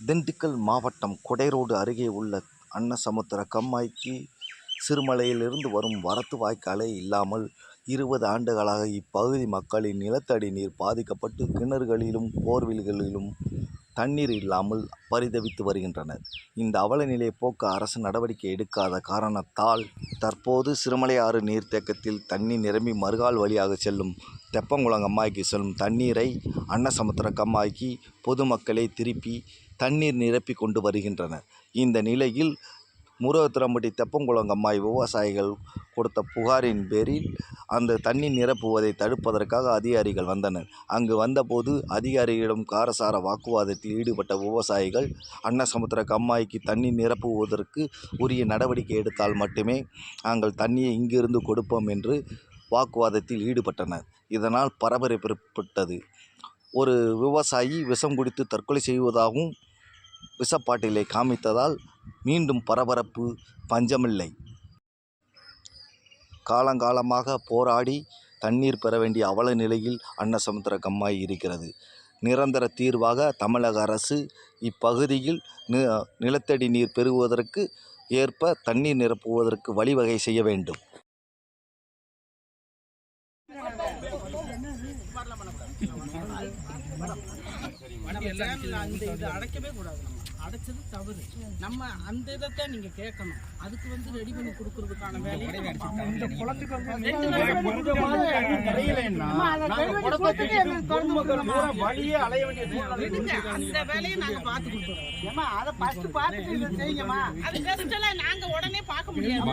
திண்டுக்கல் மாவட்டம் கொடைரோடு அருகே உள்ள அன்னசமுத்திர கம்மாய்க்கு சிறுமலையிலிருந்து வரும் வரத்து வாய்க்காலே இல்லாமல் இருபது ஆண்டுகளாக இப்பகுதி மக்களின் நிலத்தடி நீர் பாதிக்கப்பட்டு கிணறுகளிலும் போர்வெல்களிலும் தண்ணீர் இல்லாமல் பரிதவித்து வருகின்றனர். இந்த அவலநிலையை போக்க அரசு நடவடிக்கை எடுக்காத காரணத்தால் தற்போது சிறுமலையாறு நீர்த்தேக்கத்தில் தண்ணீர் நிரம்பி மறுகால் வழியாக செல்லும் தெப்பங்குளம் கம்மாய்க்கு செல்லும் தண்ணீரை அன்னசமுத்திர கம்மாய்க்கு பொதுமக்களை திருப்பி தண்ணீர் நிரப்பி கொண்டு வருகின்றனர். இந்த நிலையில் முருகத்திரம்பட்டி தெப்பங்குளம் கம்மாய் விவசாயிகள் கொடுத்த புகாரின் பேரில் அந்த தண்ணீர் நிரப்புவதை தடுப்பதற்காக அதிகாரிகள் வந்தனர். அங்கு வந்தபோது அதிகாரிகளிடம் காரசார வாக்குவாதத்தில் ஈடுபட்ட விவசாயிகள் அன்னசமுத்திர கம்மாய்க்கு தண்ணீர் நிரப்புவதற்கு உரிய நடவடிக்கை எடுத்தால் மட்டுமே நாங்கள் தண்ணியை இங்கிருந்து கொடுப்போம் என்று வாக்குவாதத்தில் ஈடுபட்டனர். இதனால் பரபரப்பு ஏற்பட்டது. ஒரு விவசாயி விஷம் குடித்து தற்கொலை செய்வதாகவும் விஷப்பாட்டிலை காமித்ததால் மீண்டும் பரபரப்பு பஞ்சமில்லை. காலங்காலமாக போராடி தண்ணீர் பெற வேண்டிய அவல நிலையில் அன்னசமுத்திர கம்மாய் இருக்கிறது. நிரந்தர தீர்வாக தமிழக அரசு இப்பகுதியில் நிலத்தடி நீர் பெறுவதற்கு ஏற்ப தண்ணீர் நிரப்புவதற்கு வழிவகை செய்ய வேண்டும். அடைக்கவே கூடாது நம்ம. அடைச்சது தவறு. நம்ம அந்த இதைத்தான் நீங்க கேட்கணும். அதுக்கு வந்து ரெடி பண்ணி கொடுக்கறதுக்கான வேலையை அந்த வேலையை நாங்க பார்த்து கொடுத்துறோம் அது just எல்லாம் நாங்க உடனே பார்க்க முடியாது.